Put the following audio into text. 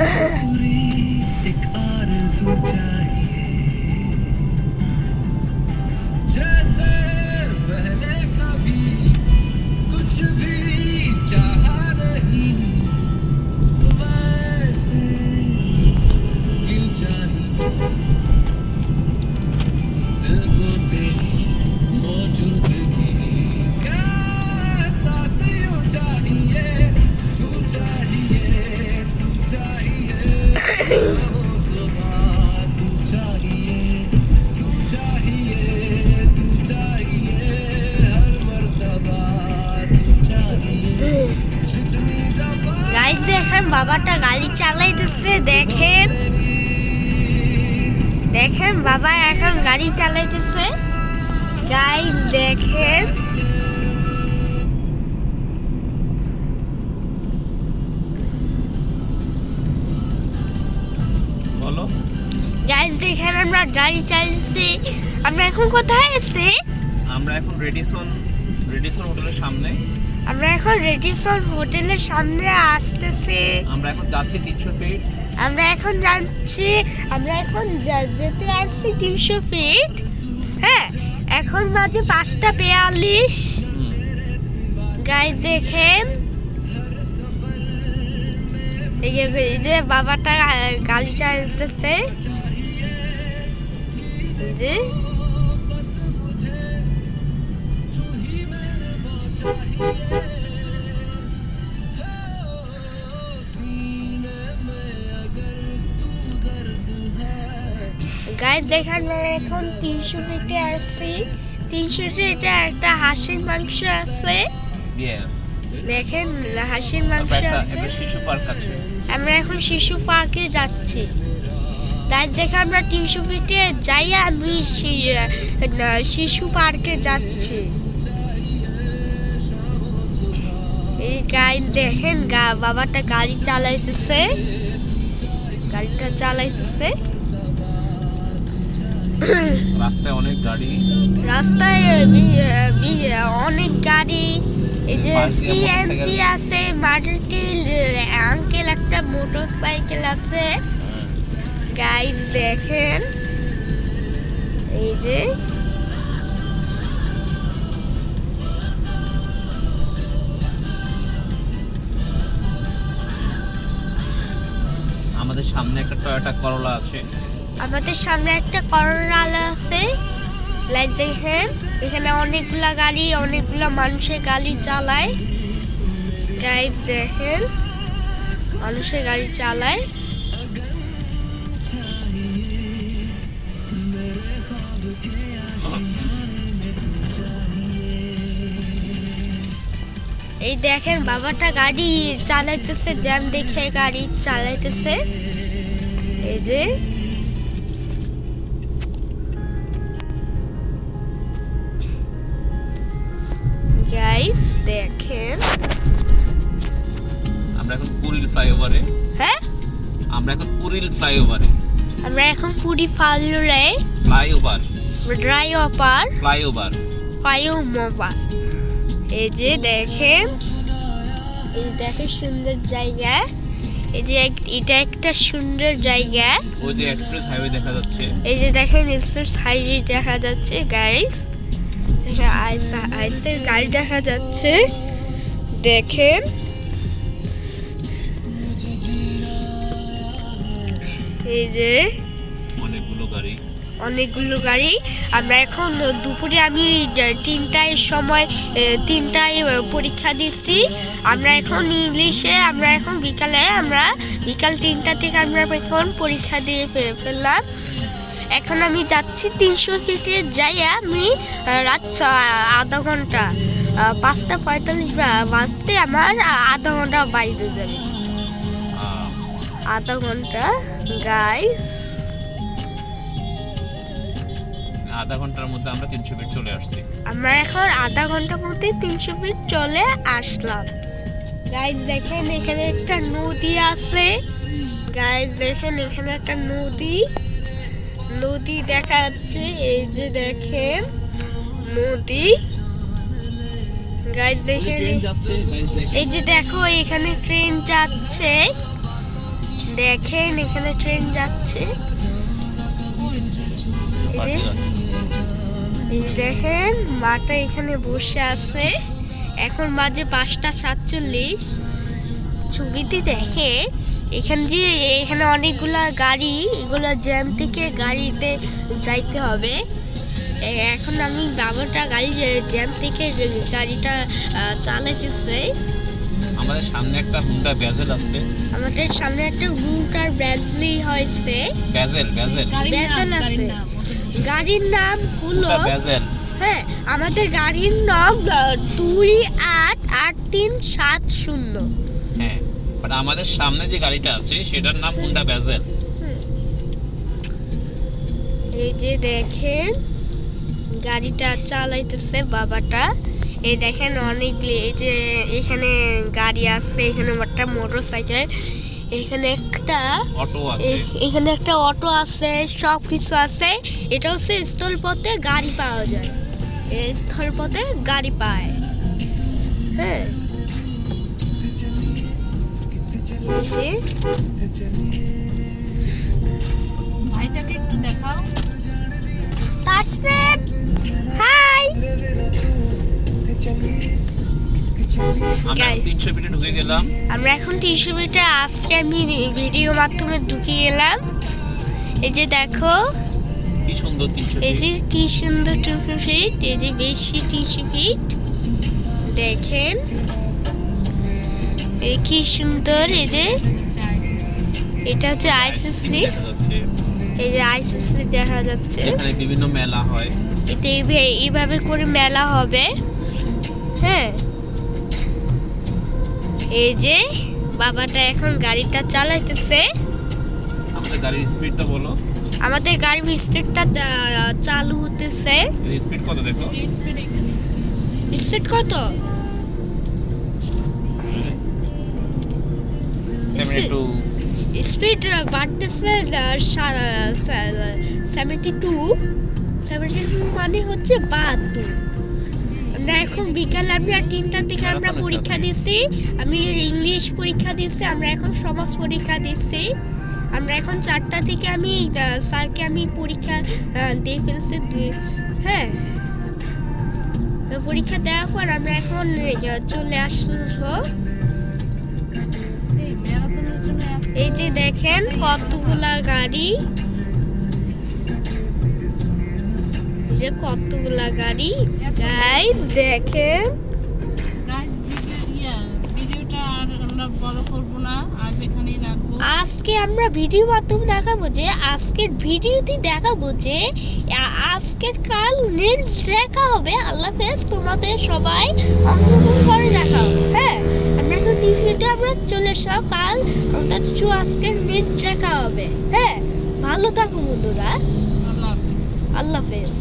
पूरी एक आरज़ू चाहिए দেখেন বাবাটা গাড়ি চালাইতেছে দেখেন। দেখেন বাবা এখন গাড়ি চালাইতেছে। গাইজ দেখেন। বলো। গাইজ দেখেন আমরা গাড়ি চালিয়েছি আমরা এখন কোথায় আছি? আমরা এখন রেডিসন রেডিসন হোটেলের সামনে। আমরা এখন রেডিসন হোটেলের সামনে আসতেছি। আমরা এখন যাচ্ছি তিনশো ফিট আমরা এখন যাচ্ছি আমরা এখন যেতে আসছি তিনশো ফিট হ্যাঁ এখন বাজে পাঁচটা বিয়াল্লিশ। গাইজ দেখেন। এই যে- বাবাটা গা- গাড়ি চালাতেছে যে। গাইজ দেখেন এখন তিনশো ফিটে আসছি। তিনশো ফিটে একটা হাঁসের মাংস আছে। দেখেন হাঁসের মাংস আছে। আমরা এখন শিশু পার্কে যাচ্ছি। গাইজ দেখে আমরা তিনশো ফিটে যাই আমি শিশু পার্কে যাচ্ছি। গাইজ দেখেন গা বাবাটা গাড়ি চালাইতেছে। গাড়িটা চালাইতেছে। রাস্তায় অনেক গাড়ি। রাস্তায় অনেক গাড়ি। এই যে সিএনজি। আছে মার্টিল আঙ্কেল একটা মোটর সাইকেল আছে গাইজ দেখেন। সামনে একটা টয়োটা করলা আছে। আমাদের সামনে একটা কররাল আছে লাইট দেখেন এখানে অনেকগুলা গাড়ি, অনেকগুলা মানুষের গাড়ি চালায়। গাইড দেখেন, মানুষের গাড়ি চালায়। এই দেখেন, বাবাটা গাড়ি চালাইতেছে, জ্যাম দেখে গাড়ি চালাইতেছে। এই যে। গাইস দেখেন। আমরা এখন পুরিল ফ্লাইওভারে হ্যাঁ? আমরা এখন পুরিল ফ্লাইওভারে আমরা এখন পুরি ফালুরে ফ্লাইওভার ড্রাই অপার ফ্লাইওভার ফাইও মোবার এই যে দেখেন। এই দেখেন সুন্দর জায়গা। এই যে এটা একটা সুন্দর জায়গা। ওই যে এক্সপ্রেস হাইওয়ে দেখা যাচ্ছে। এই যে দেখেন এক্সপ্রেস হাইওয়ে দেখা যাচ্ছে গাইস আইসের গাড়ি দেখা যাচ্ছে। দেখেন। এই যে অনেকগুলো গাড়ি। অনেকগুলো গাড়ি। আমরা এখন দুপুরে আমি তিনটায় সময় তিনটায় পরীক্ষা দিচ্ছি। আমরা এখন ইংলিশে আমরা এখন বিকালে আমরা বিকাল তিনটা থেকে আমরা এখন পরীক্ষা দিয়ে ফেললাম। এখন আমি যাচ্ছি তিনশো ফিটে যাই আমি রাত ছ- আধা ঘণ্টা পাঁচটা পঁয়তাল্লিশ বাজতে আমার আধা ঘণ্টা বাইরে যাবে। আধা ঘণ্টা গাইস। আধা ঘণ্টার মধ্যে আমরা তিনশো ফিট চলে আসছি। আমরা এখন আধা ঘণ্টার মধ্যে তিনশো ফিট চলে আসলাম। গাইজ দেখেন এখানে একটা নদী আছে। গাইজ দেখেন এখানে একটা নদী। নদী দেখা যাচ্ছে এই যে দেখেন নদী। গাইজ দেখেন। এই যে দেখো এখানে ট্রেন যাচ্ছে। দেখেন এখানে ট্রেন যাচ্ছে। এই যে, দেখেন মাটা এখানে বসে আছে। এখন বাজে পাঁচটা সাতচল্লিশ। ছবিতে দেখে এখানে যে এখানে অনেকগুলা গাড়ি এগুলো জ্যাম থেকে গাড়িতে যাইতে হবে। এ, এখন আমি বাবাটা গাড়ি জ্যাম থেকে গাড়িটা চালাইতেছে। আমাদের সামনে একটা হুন্ডা ব্যাজেল আছে। আমাদের সামনে একটা রুটার ব্রাজলি হয়েছে ব্যাজেল ব্যাজেল বেতন আছে। গাড়ির নাম হলো হ্যাঁ আমাদের গাড়ির নাম দুই আট আট তিন সাত শূন্য। হ্যাঁ বাট আমাদের সামনে যে গাড়িটা আছে সেটার নাম হুন্ডা ব্যাজেল এই যে দেখেন গাড়িটা চালাইতেছে বাবাটা। এই দেখেন অনেকগুলি এই যে এখানে গাড়ি আছে এখানে একটা মোটর সাইকেল এখানে একটা অটো আছে। এখানে একটা অটো আছে সব কিছু আছে। এটা হচ্ছে স্থলপথে গাড়ি পাওয়া যায়। এই স্থলপথে গাড়ি পায়। হ্যাঁ। এসে একটু দেখাও। হাই। আমরা তিনশো ফিটে ঢুকে গেলাম। আমরা এখন তিনশো মিটার আজকে আমি ভিডিও মাধ্যমে ঢুকে গেলাম। এই যে দেখো কি সুন্দর তিনশো এই যে কি সুন্দর তিনশো ফিট এই যে বেশি তিনশো ফিট দেখেন এই কি সুন্দর এই যে এটা হচ্ছে আইসিসি এই যে আইসিসি দেখা যাচ্ছে। এখানে বিভিন্ন মেলা হয়। এটা এইভাবে করে মেলা হবে। হ্যাঁ এই যে বাবাটা এখন গাড়িটা চালাইতেছে। আমাদের গাড়ির স্পিডটা বলো। আমাদের গাড়ির স্পিডটা চালু হতেছে। স্পিড কত দেখো? স্পিড স্পিড কত? স্পিড বাড়তেছে সেভেন্টি টু সেভেন্টি টু মানে হচ্ছে বাহাত্তর। আমরা এখন বিকাল আমরা তিনটার দিকে আমরা পরীক্ষা দিচ্ছি। আমি ইংলিশ পরীক্ষা দিচ্ছি আমরা এখন সমাজ পরীক্ষা দিচ্ছি। আমরা এখন চারটা থেকে আমি স্যারকে আমি পরীক্ষা দিয়ে ফেলছি দুই হ্যাঁ। পরীক্ষা দেওয়ার পর আমরা এখন চলে আসব। এই যে দেখেন কতগুলা গাড়ি। যে কতগুলা গাড়ি? গাইস দেখেন। ভিডিওটা আজকে আমরা ভিডিও মাধ্যমে দেখাবো যে আজকের ভিডিওতে দেখাবো যে আজকের কাল নেক্সট দেখা হবে। আল্লাহ হাফেজ তোমাদের সবাই অংশগ্রহণ করে দেখা হবে। হ্যাঁ? আমরা তো তিন আমরা চলে এসব কাল অর্থাৎ আজকের নেক্সট দেখা হবে। হ্যাঁ? ভালো থাকো বন্ধুরা। আল্লাহ হাফিজ। আল্লাহ হাফেজ।